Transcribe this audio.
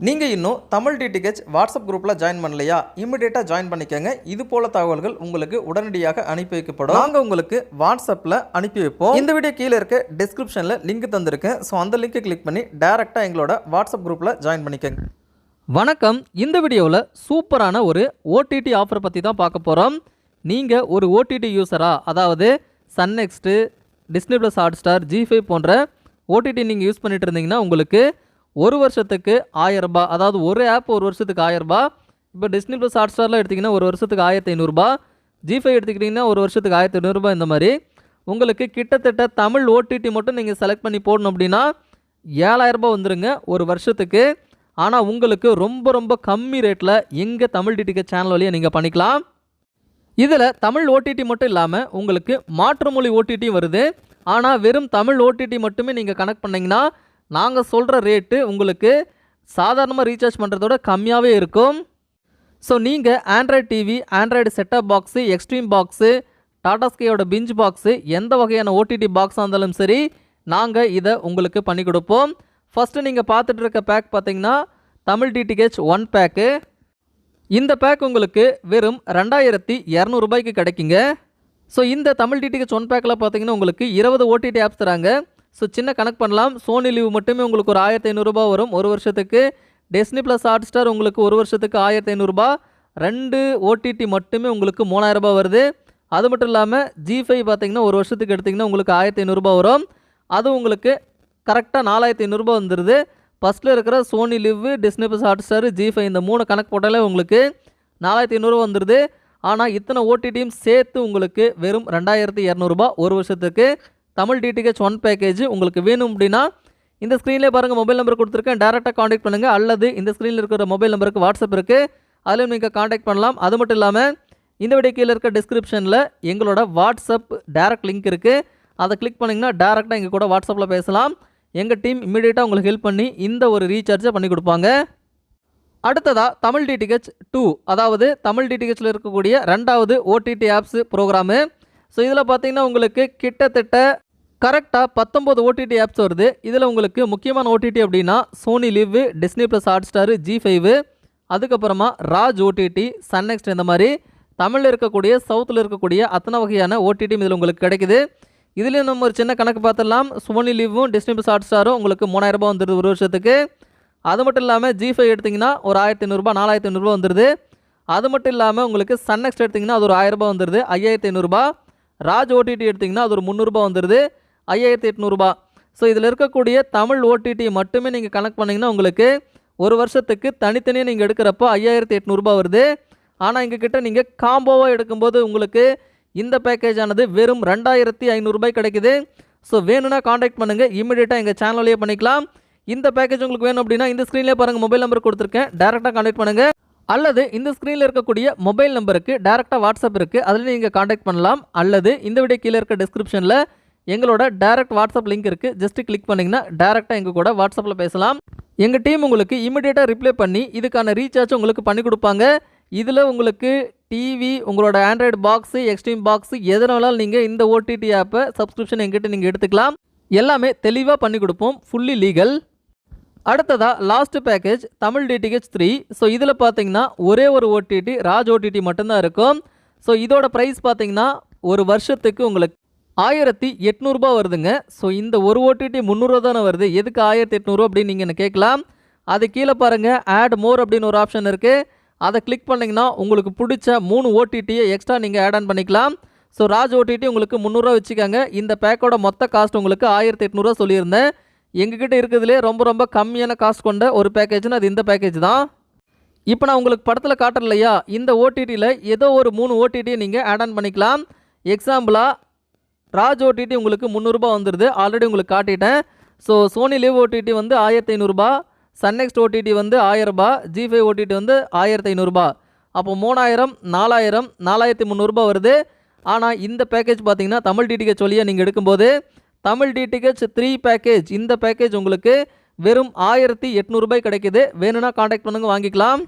நீங்கள் இன்னும் Tamil DTH WhatsApp குரூப்பில் ஜாயின் பண்ணலையா? இமிடியேட்டாக ஜாயின் பண்ணிக்கோங்க. இது போல தகவல்கள் உங்களுக்கு உடனடியாக அனுப்பி வைக்கப்படும். நாங்கள் உங்களுக்கு வாட்ஸ்அப்பில் அனுப்பி வைப்போம். இந்த வீடியோ கீழே இருக்க டிஸ்கிரிப்ஷனில் லிங்க் தந்திருக்கேன் ஸோ அந்த லிங்கை கிளிக் பண்ணி டேரெக்டாக எங்களோட வாட்ஸ்அப் குரூப்பில் ஜாயின் பண்ணிக்கோங்க. வணக்கம். இந்த வீடியோவில் சூப்பரான ஒரு ஓடிடி ஆஃபர் பற்றி தான் பார்க்க போகிறோம் நீங்கள் ஒரு ஓடிடி யூஸரா அதாவது Sun next Disney plus Hotstar Zee five போன்ற ஓடிடி நீங்கள் யூஸ் பண்ணிட்டு இருந்தீங்கன்னா உங்களுக்கு ஒரு வருஷத்துக்கு ஆயிரம் அதாவது ஒரு ஆப் ஒரு வருஷத்துக்கு ஆயிரம் இப்போ டிஸ்னி ப்ளஸ் ஹாட் ஸ்டார்லாம் எடுத்திங்கன்னா ஒரு வருஷத்துக்கு ஆயிரத்தி ஐநூறுரூபா ஜிஃபை எடுத்துக்கிட்டிங்கன்னா ஒரு வருஷத்துக்கு ஆயிரத்தி ஐநூறுரூபா இந்த மாதிரி. உங்களுக்கு கிட்டத்தட்ட தமிழ் ஓடிடி மட்டும் நீங்கள் செலக்ட் பண்ணி போடணும் அப்படின்னா ஏழாயிரரூபா வந்துருங்க ஒரு வருஷத்துக்கு. ஆனால் உங்களுக்கு ரொம்ப ரொம்ப கம்மி ரேட்டில் எங்கள் தமிழ் டிடிக்கு சேனல் வழியாக நீங்கள் பண்ணிக்கலாம். இதில் தமிழ் ஓடிடி மட்டும் இல்லாமல் உங்களுக்கு மாற்று மொழி ஓடிடியும் வருது. ஆனால் வெறும் தமிழ் ஓடிடி மட்டுமே நீங்கள் கனெக்ட் பண்ணிங்கன்னா நாங்கள் சொல்கிற ரேட்டு உங்களுக்கு சாதாரணமாக ரீசார்ஜ் பண்ணுறதோட கம்மியாகவே இருக்கும். ஸோ நீங்கள் Android TV Android setup box Xtreme box Tata ஸ்கேயோட pinch box எந்த வகையான ஓடிடி பாக்ஸாக இருந்தாலும் சரி நாங்கள் இதை உங்களுக்கு பண்ணி கொடுப்போம். ஃபஸ்ட்டு நீங்கள் பார்த்துட்டு இருக்க பேக் பார்த்தீங்கன்னா தமிழ் டிடிஹெச் ஒன் பேக்கு இந்த பேக் உங்களுக்கு வெறும் ரெண்டாயிரத்தி இரநூறுபாய்க்கு கிடைக்குங்க. ஸோ இந்த தமிழ் டிடிஹெச் ஒன் பேக்கில் பார்த்தீங்கன்னா உங்களுக்கு இருபது ஓடிடி ஆப்ஸ் தராங்க. ஸோ சின்ன கணக்கு பண்ணலாம். சோனி லீவ் மட்டுமே உங்களுக்கு ஒரு ஆயிரத்தி ஐநூறுரூபா வரும். ஒரு வருஷத்துக்கு டெஸ்னி ப்ளஸ் ஹாட் ஸ்டார் உங்களுக்கு ஒரு வருஷத்துக்கு ஆயிரத்தி ஐநூறுரூபா ரெண்டு ஓடிடி மட்டுமே உங்களுக்கு மூணாயிரரூபா வருது. அது மட்டும் இல்லாமல் ஜி ஃபைவ் பார்த்தீங்கன்னா ஒரு வருஷத்துக்கு எடுத்திங்கன்னா உங்களுக்கு ஆயிரத்தி ஐநூறுரூபா வரும். அது உங்களுக்கு கரெக்டாக நாலாயிரத்தி ஐநூறுரூபா வந்துடுது ஃபஸ்ட்டில் இருக்கிற Sony LIV Disney plus Hotstar Zee five இந்த மூணு கணக்கு போட்டாலே உங்களுக்கு நாலாயிரத்தி ஐநூறுரூவா வந்துடுது ஆனால் இத்தனை ஓடிடியும் சேர்த்து உங்களுக்கு வெறும் ரெண்டாயிரத்தி இரநூறுபா ஒரு வருஷத்துக்கு. தமிழ் டிடிஹெச் ஒன் பேக்கேஜ் உங்களுக்கு வேணும் அப்படின்னா இந்த ஸ்க்ரீன்லேயே பாருங்கள் மொபைல் நம்பர் கொடுத்துருக்கேன். டேரெக்டாக காண்டாக்ட் பண்ணுங்கள் அல்லது இந்த ஸ்க்ரீனில் இருக்கிற மொபைல் நம்பருக்கு வாட்ஸ்அப் இருக்குது அதிலும் நீங்கள் காண்டாக்ட் பண்ணலாம். அது மட்டும் இல்லாமல் இந்த வீடியோ கீழே இருக்க டிஸ்கிரிப்ஷனில் எங்களோட வாட்ஸ்அப் டேரக்ட் லிங்க் இருக்குது அதை கிளிக் பண்ணிங்கன்னா டேரெக்டாக எங்கள் கூட வாட்ஸ்அப்பில் பேசலாம். எங்கள் டீம் இம்மிடியேட்டாக உங்களுக்கு ஹெல்ப் பண்ணி இந்த ஒரு ரீசார்ஜை பண்ணி கொடுப்பாங்க. அடுத்ததாக தமிழ் டிடிஹெச் டூ அதாவது தமிழ் டிடிஹெச்சில் இருக்கக்கூடிய ரெண்டாவது ஓடிடி ஆப்ஸ் ப்ரோக்ராமு ஸோ இதில் பார்த்தீங்கன்னா உங்களுக்கு கிட்டத்தட்ட கரெக்டாக பத்தொம்போது ஓடிடி ஆப்ஸ் வருது. இதில் உங்களுக்கு முக்கியமான ஓடிடி அப்படின்னா Sony LIV Disney plus Hotstar Zee five அதுக்கப்புறமா ராஜ் ஓடிடி சன் நெக்ஸ்ட் இந்த மாதிரி தமிழில் இருக்கக்கூடிய சவுத்தில் இருக்கக்கூடிய அத்தனை வகையான ஓடிடியும் இதில் உங்களுக்கு கிடைக்குது. இதுலேயும் நம்ம ஒரு சின்ன கணக்கு பார்த்துடலாம். சோனி லிவும் டிஸ்னி ப்ளஸ் ஹாட் ஸ்டாரும் உங்களுக்கு மூணாயிரரூபா வந்துடுது ஒரு வருஷத்துக்கு. அது மட்டும் இல்லாமல் ஜி ஃபைவ் எடுத்திங்கன்னா ஒரு ஆயிரத்தி ஐநூறுரூபா நாலாயிரத்தி ஐநூறுரூபா வந்துடுது அது மட்டும் இல்லாமல் உங்களுக்கு சன் நெக்ஸ்ட் எடுத்திங்கன்னா அது ஒரு ஆயிரரூபா வந்துடுது ஐயாயிரத்தி ஐநூறுரூபா ராஜ் ஓடிடி எடுத்திங்கன்னா அது ஒரு முந்நூறுரூபா வந்துடுது ஐயாயிரத்தி எட்நூறுபா. ஸோ இதில் இருக்கக்கூடிய தமிழ் ஓடிடி மட்டுமே நீங்கள் கனெக்ட் பண்ணிங்கன்னா உங்களுக்கு ஒரு வருஷத்துக்கு தனித்தனியாக நீங்கள் எடுக்கிறப்போ ஐயாயிரத்தி எட்நூறுபா வருது. ஆனால் எங்கள் கிட்ட நீங்கள் காம்போவாக எடுக்கும்போது உங்களுக்கு இந்த பேக்கேஜ் ஆனது வெறும் ரெண்டாயிரத்தி ஐநூறுரூபாய் கிடைக்குது. ஸோ வேணும்னா காண்டாக்ட் பண்ணுங்கள் இமீடியட்டாக எங்கள் சேனல்லையே பண்ணிக்கலாம். இந்த பேக்கேஜ் உங்களுக்கு வேணும் அப்படின்னா இந்த ஸ்க்ரீன்லேயே பாருங்கள் மொபைல் நம்பர் கொடுத்துருக்கேன். டேரெக்டாக காண்டாக்ட் பண்ணுங்கள் அல்லது இந்த ஸ்க்ரீனில் இருக்கக்கூடிய மொபைல் நம்பருக்கு டேரெக்டாக வாட்ஸ்அப் இருக்குது அதில் நீங்கள் காண்டாக்ட் பண்ணலாம். அல்லது இந்த வீடியோ கீழே இருக்க டிஸ்கிரிப்ஷனில் எங்களோட டேரக்ட் வாட்ஸ்அப் லிங்க் இருக்குது ஜஸ்ட்டு கிளிக் பண்ணிங்கன்னா டேரெக்டாக எங்கள் கூட வாட்ஸ்அப்பில் பேசலாம். எங்கள் டீம் உங்களுக்கு இமிடியேட்டாக ரிப்ளை பண்ணி இதுக்கான ரீசார்ஜ் உங்களுக்கு பண்ணி கொடுப்பாங்க. இதில் உங்களுக்கு டிவி உங்களோட ஆண்ட்ராய்டு பாக்ஸு எக்ஸ்ட்ரீம் பாக்ஸு எதனாலும் நீங்கள் இந்த ஓடிடி ஆப்பை சப்ஸ்கிரிப்ஷன் எங்கிட்ட நீங்கள் எடுத்துக்கலாம். எல்லாமே தெளிவாக பண்ணி கொடுப்போம். ஃபுல்லி லீகல் அடுத்ததாக last package Tamil DTH three so இதில் பார்த்தீங்கன்னா ஒரே ஒரு ஓடிடி ராஜ் ஓடிடி மட்டும்தான் இருக்கும். ஸோ இதோட ப்ரைஸ் பார்த்தீங்கன்னா ஒரு வருஷத்துக்கு உங்களுக்கு ஆயிரத்தி எட்நூறுபா வருதுங்க. ஸோ இந்த ஒரு ஓடிடி முந்நூறுவா தானே வருது. எதுக்கு ஆயிரத்தி எட்நூறு அப்படின்னு நீங்கள் கேட்கலாம்? அது கீழே பாருங்கள் ஆட் மோர் அப்படின்னு ஒரு ஆப்ஷன் இருக்குது அதை கிளிக் பண்ணிங்கன்னா உங்களுக்கு பிடிச்ச மூணு ஓடிடியை எக்ஸ்ட்ரா நீங்கள் ஆட் ஆன் பண்ணிக்கலாம். ஸோ ராஜ் ஓடிடி உங்களுக்கு முந்நூறுரூவா வச்சுக்கோங்க. இந்த பேக்கோட மொத்த காஸ்ட் உங்களுக்கு ஆயிரத்தி எட்நூறுவா சொல்லியிருந்தேன். எங்ககிட்ட இருக்கிறதுலே ரொம்ப ரொம்ப கம்மியான காசு கொண்ட ஒரு பேக்கேஜ்னு அது இந்த பேக்கேஜ் தான். இப்போ நான் உங்களுக்கு படத்தில் காட்டுறேன் இல்லையா? இந்த ஓடிடியில் ஏதோ ஒரு மூணு ஓடிடியை நீங்கள் ஆட் ஆன் பண்ணிக்கலாம். எக்ஸாம்பிளாக ராஜ் ஓடிடி உங்களுக்கு முந்நூறுரூபா வந்துடுது ஆல்ரெடி உங்களுக்கு காட்டிட்டேன். ஸோ சோனி லிவ் ஓடிடி வந்து ஆயிரத்தி ஐநூறுரூபா சன்னெக்ஸ்ட் ஓடிடி வந்து ஆயிரரூபா ஜிஃபை ஓடிடி வந்து ஆயிரத்தி ஐநூறுரூபா அப்போ மூணாயிரம் நாலாயிரம் நாலாயிரத்தி முந்நூறுரூபா வருது. ஆனால் இந்த பேக்கேஜ் பார்த்தீங்கன்னா தமிழ் டிடிஹெச் வழியாக நீங்கள் எடுக்கும்போது தமிழ் டிடிஹெச் த்ரீ பேக்கேஜ் இந்த பேக்கேஜ் உங்களுக்கு வெறும் ஆயிரத்தி எட்நூறுபாய் கிடைக்குது. வேணும்னா காண்டாக்ட் பண்ணுங்க வாங்கிக்கலாம்.